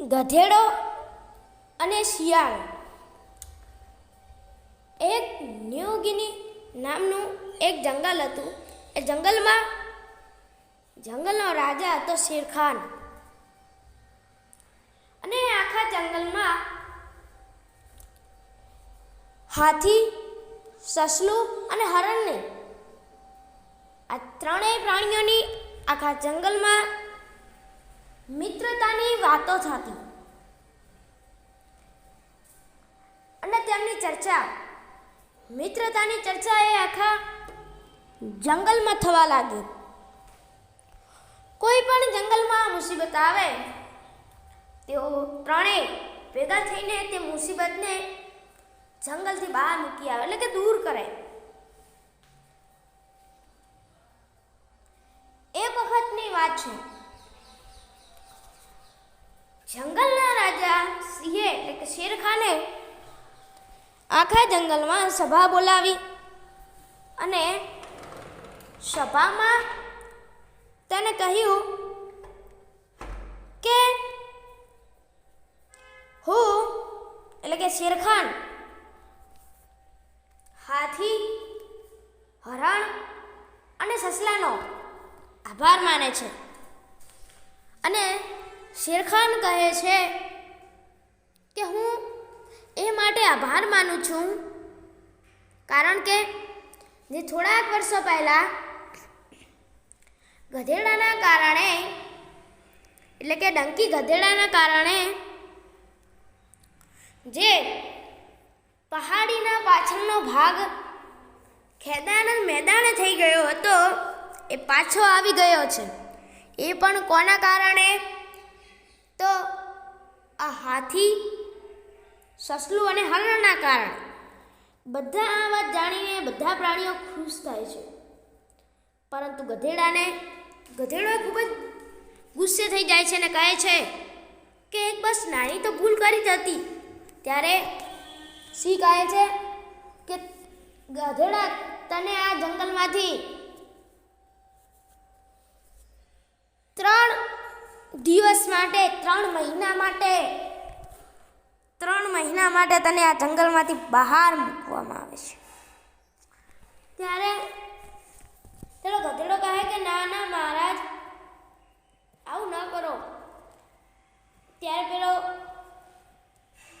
ગધેડો અને શિયાળ. એક ન્યુગિની નામનું એક જંગલ હતું. એ જંગલમાં જંગલનો રાજા હતો શેરખાન. અને આખા જંગલમાં હાથી, સસલું અને હરણને. આ ત્રણેય પ્રાણીઓની આખા જંગલમાં મિત્રતાની વાતો થતી. અને તેમની ચર્ચા. મિત્રતાની ચર્ચા એ આખા જંગલમાં થવા લાગી. કોઈ પણ જંગલમાં મુસીબત આવે, તેઓ ત્રણેય ભેગા થઈને તે મુસીબતને જંગલથી બહાર મૂકી આવે, એટલે કે દૂર કરે. આખા જંગલમાં સભા બોલાવી અને સભામાં તેને કહ્યું કે હું, એટલે કે શેરખાન, હાથી, હરણ અને સસલાનો આભાર માને છે. અને શેરખાન કહે છે કે હું એ માટે આભાર માનું છું. કારણ કે, જે થોડાક વર્ષો પહેલાં ગધેડાના કારણે, એટલે કે ડંકી ગધેડાના કારણે, જે પહાડીના પાછળનો ભાગ ખેદાનંદ મેદાને થઈ ગયો હતો, એ પાછો આવી ગયો છે. એ પણ કોના કારણે? તો આ હાથી સસલું અને હરણના કારણે. બધા આ વાત જાણીને બધા પ્રાણીઓ ખુશ થાય છે. પરંતુ ગધેડાને, ગધેડો ખૂબ જ ગુસ્સે થઈ જાય છે અને કહે છે કે એક બસ નાની તો ભૂલ કરી જ હતી. ત્યારે સિંહ કહે છે કે, ગધેડા, તને આ જંગલમાંથી ત્રણ દિવસ માટે, ત્રણ મહિના માટે ત્રણ મહિના માટે તને આ જંગલમાંથી બહાર મૂકવામાં આવે છે. ત્યારે તેનો ગધેડો કહે કે, ના ના, મહારાજ, આવું ન કરો. ત્યારે પેલો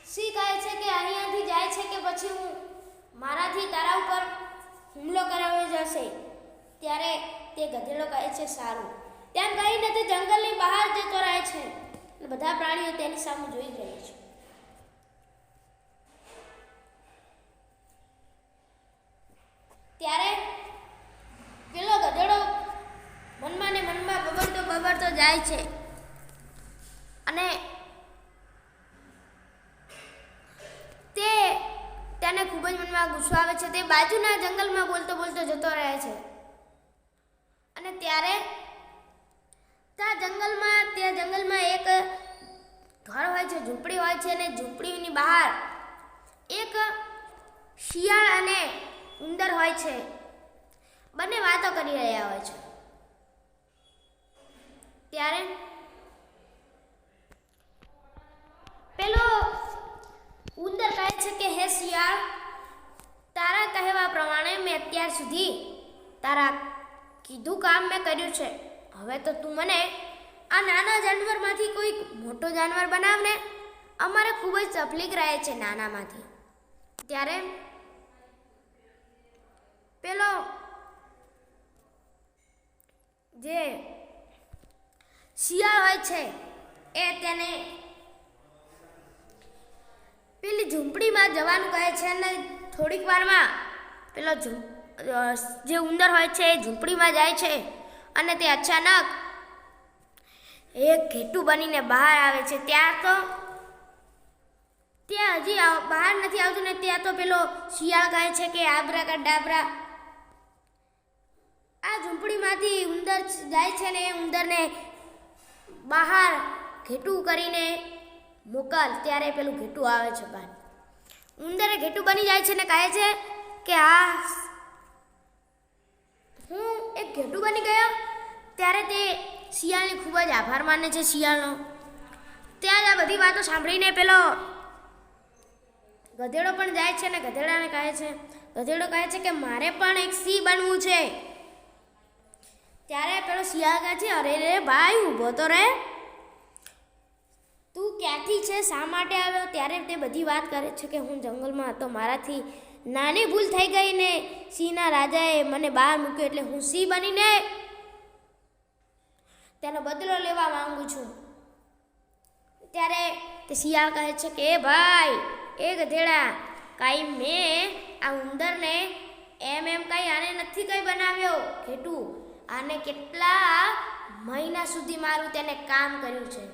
સિંહ કહે છે કે, અહીંયાથી જાય છે કે પછી હું મારાથી તારા ઉપર હુમલો કરાવ્યો જશે? ત્યારે તે ગધેડો કહે છે, સારું. તેમ કહીને તે જંગલની બહાર જતો રહે છે. બધા પ્રાણીઓ તેની સામે જોઈ રહ્યા છે. જાય છે. અને તે તેને ખૂબ જ મનમાં ગુસ્સો આવે છે. તે બાજુના જંગલમાં બોલતો બોલતો જતો રહે છે. અને ત્યારે ત્યાં જંગલમાં ત્યાં જંગલમાં એક ઘર હોય છે, ઝૂંપડી હોય છે અને ઝૂંપડીની બહાર એક શિયાળ અને ઉંદર હોય છે. બંને વાતો કરી રહ્યા હોય છે. ત્યારે પેલો ઉંદર કહે છે કે, હે શિયાળ, તારા કહેવા પ્રમાણે મેં અત્યાર સુધી તારા કીધું કામ મેં કર્યું છે. હવે તો તું મને આ નાના જાનવરમાંથી કોઈ મોટો જાનવર બનાવને અમારે ખૂબ જ તકલીફ રહે છે નાનામાંથી. ત્યારે પેલો જે શિયાળ હોય છે, એ તેને પેલી ઝૂંપડીમાં જવાનું કહે છે અને થોડીક વારમાં પેલો જે ઉંદર હોય છે એ ઝૂંપડીમાં જાય છે અને તે અચાનક એક ઘેટું બનીને બહાર આવે છે. ત્યાં તો, ત્યાં હજી બહાર નથી આવતું ને ત્યાં તો પેલો શિયાળ કહે છે કે આબરા કા ડાબરા આ ઝૂંપડીમાંથી ઉંદર જાય છે ને એ ઉંદરને બહાર ઘેટું કરીને મોકલ, ત્યારે પેલું ઘેટું આવે છે બહાર. ઉંદરે ઘેટું બની જાય છે ને કહે છે કે આ હું એક ઘેટું બની ગયો, ત્યારે તે શિયાળની ખૂબ જ આભાર માને છે શિયાળનો. ત્યાં જ આ બધી વાતો સાંભળીને પેલો ગધેડો પણ જાય છે ને ગધેડાને કહે છે, ગધેડો કહે છે કે મારે પણ એક સિંહ બનવું છે. ત્યારે પેલો શિયાળ કહે છે, અરે રે ભાઈ, ઊભો તો રે તું ક્યાંથી છે? શા માટે આવ્યો? ત્યારે તે બધી વાત કરે છે કે, હું જંગલમાં હતો, મારાથી નાની ભૂલ થઈ ગઈ ને સિંહના રાજાએ મને બહાર મૂક્યો એટલે હું સિંહ બનીને તેનો બદલો લેવા માંગુ છું. ત્યારે તે શિયાળ કહે છે કે ભાઈ, એ ગધેડા, કાંઈ મેં આ ઉંદરને એમ એમ કાંઈ આને નથી કંઈ બનાવ્યો? ઘેટું આને કેટલા મહિના સુધી મારું તેને કામ કર્યું છે?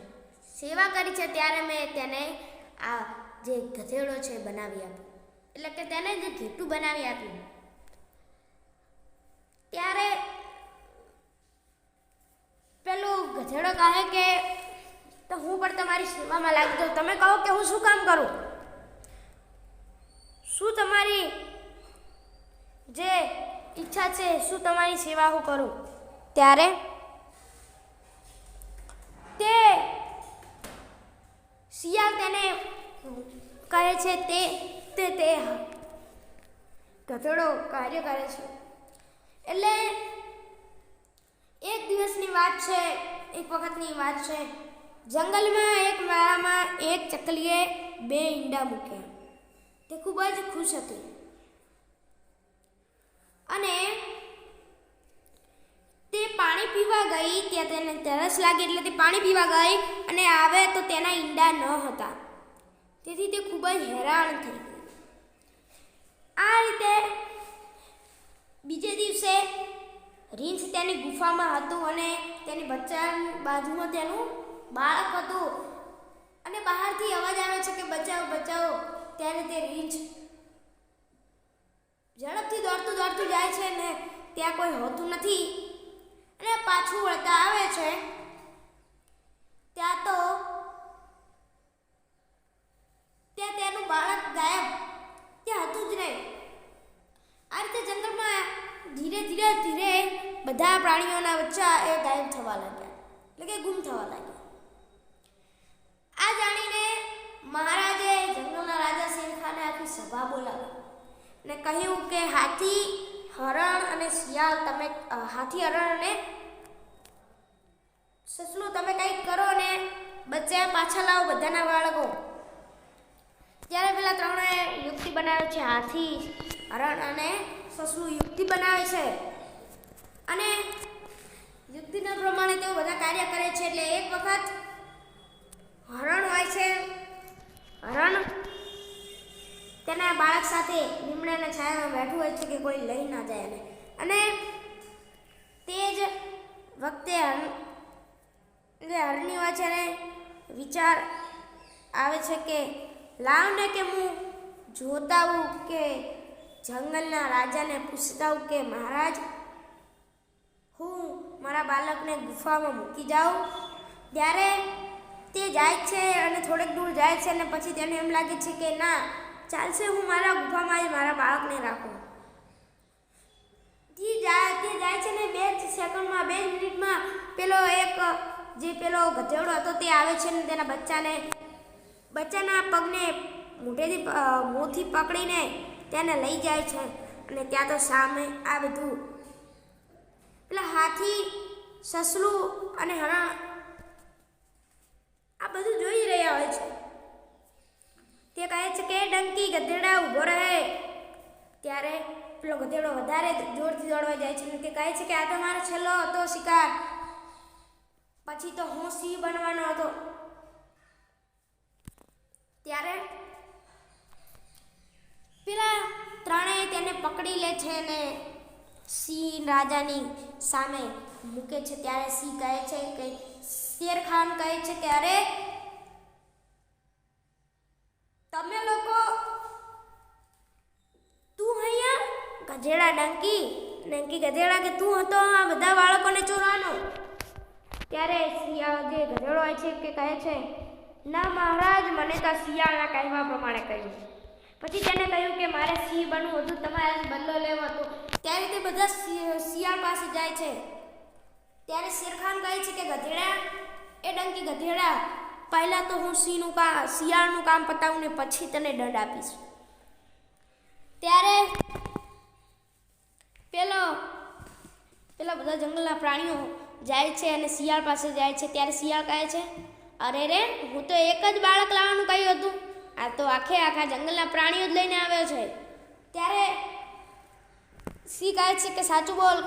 સેવા કરી છે ત્યારે મેં તેને આ જે ગધેડો છે બનાવી આપ્યો. એટલે કે તેને જે ઘેટું બનાવી આપ્યું. ત્યારે પેલું ગધેડો કહે કે, તો હું પણ તમારી સેવામાં લાગી દઉં તમે કહો કે હું શું કામ કરું? શું તમારી જે ઈચ્છા છે, શું તમારી સેવા હું કરું? ત્યારે તે શિયાળ તેને કહે છે, તે તે તે. ગધેડો કાર્ય કરે છે. એટલે એક દિવસની વાત છે, એક વખતની વાત છે. જંગલમાં એક વાળામાં એક ચકલીએ બે ઈંડા મૂક્યા. તે ખૂબ જ ખુશ હતી. અને તે પાણી પીવા ગઈ, ત્યાં તેને તરસ લાગી એટલે તે પાણી પીવા ગઈ અને આવે તો તેના ઈંડા ન હતા. તેથી તે ખૂબ જ હેરાન થઈ આ રીતે બીજે દિવસે રીંછ તેની ગુફામાં હતું અને તેની બચ્ચાની બાજુમાં તેનું બાળક હતું. અને બહારથી અવાજ આવે છે કે બચાવો બચાવો, ત્યારે તે રીંછ ઝડપથી દોડતું દોડતું જાય છે ને ત્યાં કોઈ હોતું નથી. અને પાછું વળતા આવે છે. ત્યાં તો ત્યાં તેનું બાળક ગાયબ. ત્યાં હતું જ નહીં. આ રીતે જંગલમાં ધીરે ધીરે ધીરે બધા પ્રાણીઓના બચ્ચા એ ગાયબ થવા લાગ્યા. એટલે કે ગુમ થવા લાગ્યા. આ જાણીને મહારાજે જંગલના રાજા શેરખાને આખી સભા બોલાવી. અને કહ્યું કે હાથી હરણ અને શિયાળ તમે હાથી હરણ અને સસલું તમે કંઈક કરો ને બચ્ચા પાછા લાવો બધાના બાળકો. ત્યારે પેલા ત્રણે યુક્તિ બનાવે છે, હાથી હરણ અને સસલું યુક્તિ બનાવે છે. અને યુક્તિના પ્રમાણે તેઓ બધા કાર્ય કરે છે, એટલે એક વખત હરણ હોય છે, હરણ તેના બાળક સાથે લીમડાના છાયામાં બેઠું હોય છે કે કોઈ લઈ ના જાય એને. અને તે જ વખતે જે હરણી હોય છે ને, વિચાર આવે છે કે લાવને કે હું જોતા હું કે જંગલના રાજાને પૂછતા હું કે મહારાજ, હું મારા બાળકને ગુફામાં મૂકી જાઉં? ત્યારે તે જાય છે અને થોડેક દૂર જાય છે અને પછી તેને એમ લાગે છે કે ના ચાલશે, હું મારા ગુફામાં જ મારા બાળકને રાખું. તે જાય તે જાય છે ને, બે જ સેકન્ડમાં, બે મિનિટમાં પેલો એક, જે પેલો ગધેડો હતો તે આવે છે ને, તેના બચ્ચાને, બચ્ચાના પગને મોઢેથી મોંથી પકડીને તેને લઈ જાય છે. અને ત્યાં તો સામે આ બધું, પેલા હાથી, સસલું અને હરણ, આ બધું જોઈ રહ્યા હોય છે. તે કહે છે કે ડંકી ગધેડા ઊભો રહે. ત્યારે પેલો ગધેડો વધારે જોરથી દોડવા જાય છે તે કહે છે કે આ તો મારો છેલ્લો હતો શિકાર. પછી તો હું સિંહ બનવાનો હતો. ત્યારે પેલા ત્રણેય તેને પકડી લે છે અને સિંહ રાજાની સામે મૂકે છે. ત્યારે સિંહ કહે છે કે શેર ખાન કહે છે કે અરે તમે લોકો, તું અહીંયા? ગધેડા ડંકી ડંકી ગધેડા કે તું હતો આ બધા બાળકોને ચોરવાનો? ત્યારે શિયાળ જે ગધેડો હોય છે કે કહે છે, ના મહારાજ, મને તો શિયાળના કહેવા પ્રમાણે કહ્યું. પછી તેને કહ્યું કે, મારે સિંહ બનવું હતું, તમારે બદલો લેવો હતો. ત્યારે તે બધા શિયાળ પાસે જાય છે. ત્યારે શેરખાન કહે છે કે, ગધેડા, એ ડંકી ગધેડા પહેલાં તો હું સિંહનું કા, શિયાળનું કામ પતાવું ને પછી તને દંડ આપીશ. ત્યારે પેલો, પેલા બધા જંગલના પ્રાણીઓ જાય છે અને શિયાળ પાસે જાય છે. ત્યારે શિયાળ કહે છે, અરે રે, હું તો એક જ બાળક લાવવાનું કહ્યું હતું. આ તો આખે આખા જંગલના પ્રાણીઓ જ લઈને આવ્યો છે. ત્યારે સિંહ કહે છે કે, સાચું બોલ,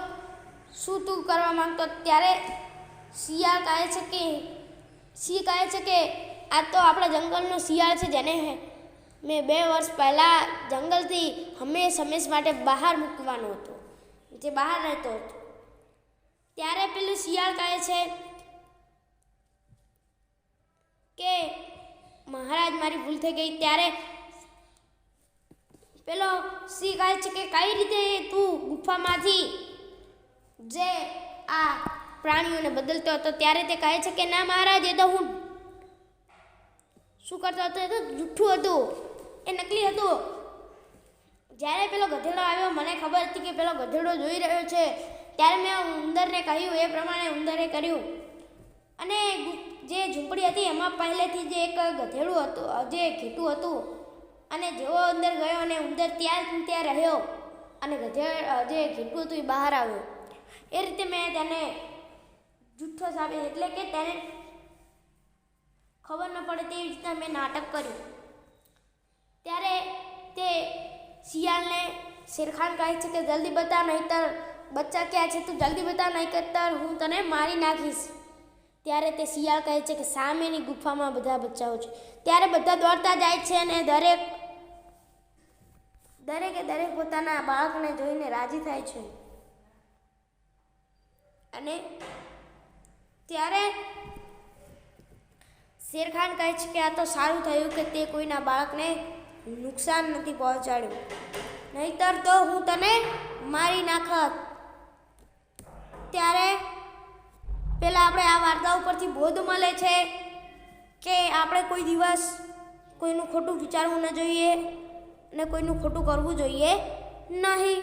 શું તું કરવા માંગતો? ત્યારે શિયાળ કહે છે કે સિંહ કહે છે કે આ તો આપણા જંગલનો શિયાળ છે જેને મેં બે વર્ષ પહેલાં જંગલથી હંમેશ હંમેશ માટે બહાર મૂકવાનો હતો, જે બહાર રહેતો હતો. ત્યારે પેલું શિયાળ કહે છે કે મહારાજ મારી ભૂલ થઈ ગઈ. ત્યારે પેલો સિંહ કહે છે કે કઈ રીતે તું ગુફામાંથી જે આ પ્રાણીઓને બદલતો હતો. ત્યારે તે કહે છે કે, ના મહારાજ, એ તો હું શું કરતો હતો? એ તો જૂઠું હતું. એ નકલી હતું. જ્યારે પેલો ગધેડો આવ્યો, મને ખબર હતી કે પેલો ગધેડો જોઈ રહ્યો છે. ત્યારે મેં ઉંદરને કહ્યું, એ પ્રમાણે ઉંદરે કર્યું. અને જે ઝૂંપડી હતી, એમાં પહેલેથી જે એક ગધેડું હતું, જે ઘેટું હતું. અને જેવો અંદર ગયો અને ઉંદર ત્યાં ત્યાં રહ્યો, અને ગધેડ, જે ઘેટું હતું, એ બહાર આવ્યું. એ રીતે મેં તેને જૂઠો સાબિત એટલે કે તેને ખબર ન પડે તેવી રીતના મેં નાટક કર્યું. ત્યારે તે શિયાળને શેરખાન કહે છે કે જલ્દી બતા નહીતર બચ્ચા ક્યાં છે, તું જલ્દી બતા નહીતર હું તને મારી નાખીશ. ત્યારે તે શિયાળ કહે છે કે સામેની ગુફામાં બધા બચ્ચાઓ છે. ત્યારે બધા દોડતા જાય છે અને દરેક દરેકે દરેક પોતાના બાળકને જોઈને રાજી થાય છે. અને ત્યારે શેરખાન કહે છે કે આ તો સારું થયું કે તે કોઈના બાળકને નુકસાન નથી પહોંચાડ્યું. નહીતર તો હું તને મારી નાખત. ત્યારે પહેલાં આપણે આ વાર્તા ઉપરથી બોધ મળે છે કે આપણે કોઈ દિવસ કોઈનું ખોટું વિચારવું ન જોઈએ અને કોઈનું ખોટું કરવું જોઈએ નહીં.